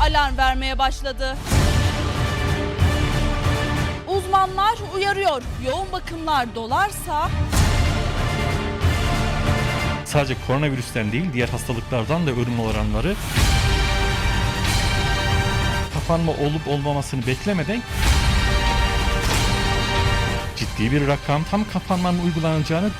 alarm vermeye başladı. Uzmanlar uyarıyor. Yoğun bakımlar dolarsa Sadece koronavirüsten değil diğer hastalıklardan da ölüm oranları kapanma olup olmamasını beklemeden ciddi bir rakam tam kapanmanın uygulanacağını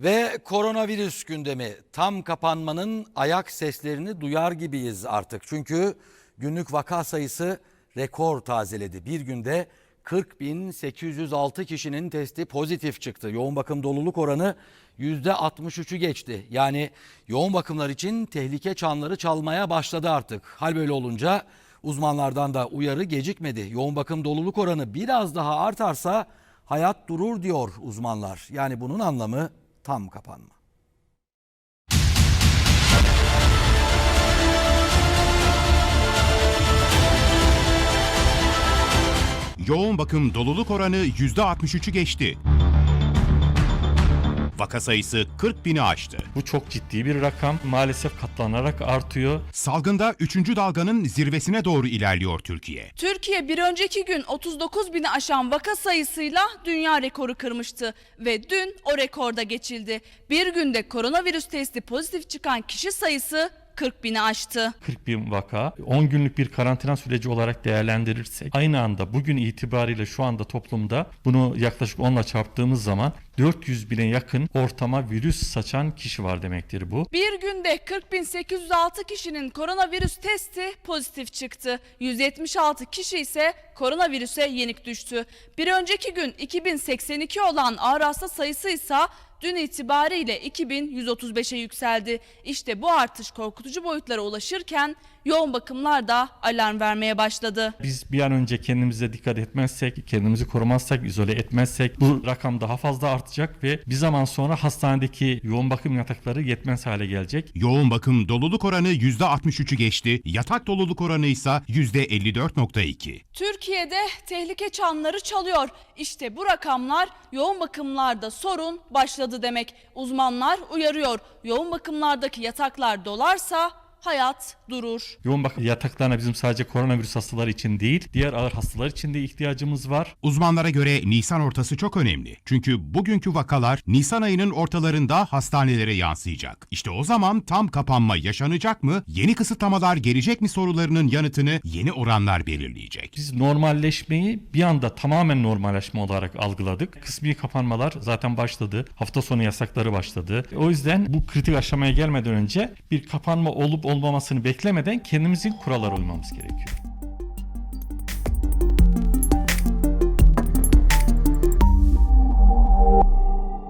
Ve koronavirüs gündemi tam kapanmanın ayak seslerini duyar gibiyiz artık. Çünkü günlük vaka sayısı rekor tazeledi. Bir günde 40.806 kişinin testi pozitif çıktı. Yoğun bakım doluluk oranı %63'ü geçti. Yani yoğun bakımlar için tehlike çanları çalmaya başladı artık. Hal böyle olunca uzmanlardan da uyarı gecikmedi. Yoğun bakım doluluk oranı biraz daha artarsa hayat durur diyor uzmanlar. Yani bunun anlamı tam kapanma. Yoğun bakım doluluk oranı %63'ü geçti. Vaka sayısı 40 bini aştı. bu çok ciddi bir rakam maalesef katlanarak artıyor. Salgında 3. dalganın zirvesine doğru ilerliyor Türkiye. Türkiye bir önceki gün 39 bini aşan vaka sayısıyla dünya rekoru kırmıştı ve dün o rekorda geçildi. Bir günde koronavirüs testi pozitif çıkan kişi sayısı 40 bini aştı. 40 bin vaka 10 günlük bir karantina süreci olarak değerlendirirsek aynı anda bugün itibariyle şu anda toplumda bunu yaklaşık 10'la çarptığımız zaman 400 bine yakın ortama virüs saçan kişi var demektir bu. Bir günde 40.806 kişinin koronavirüs testi pozitif çıktı. 176 kişi ise koronavirüse yenik düştü. Bir önceki gün 2082 olan ağır hasta sayısı ise dün itibariyle 2135'e yükseldi. İşte bu artış korkutucu boyutlara ulaşırken yoğun bakımlar da alarm vermeye başladı. Biz bir an önce kendimize dikkat etmezsek, kendimizi korumazsak, izole etmezsek bu rakam daha fazla artacak ve bir zaman sonra hastanedeki yoğun bakım yatakları yetmez hale gelecek. Yoğun bakım doluluk oranı %63'ü geçti. Yatak doluluk oranı ise %54.2. Türkiye'de tehlike çanları çalıyor. İşte bu rakamlar yoğun bakımlarda sorun başladı demek. Uzmanlar uyarıyor. Yoğun bakımlardaki yataklar dolarsa hayat durur. Yoğun bakım yataklarına bizim sadece koronavirüs hastaları için değil, diğer ağır hastalar için de ihtiyacımız var. Uzmanlara göre Nisan ortası çok önemli. Çünkü bugünkü vakalar Nisan ayının ortalarında hastanelere yansıyacak. İşte o zaman tam kapanma yaşanacak mı, yeni kısıtlamalar gelecek mi sorularının yanıtını yeni oranlar belirleyecek. Biz normalleşmeyi bir anda tamamen normalleşme olarak algıladık. Kısmi kapanmalar zaten başladı. Hafta sonu yasakları başladı. O yüzden bu kritik aşamaya gelmeden önce bir kapanma olup olmamasını beklemeden kendimizin kurallara uymamız gerekiyor.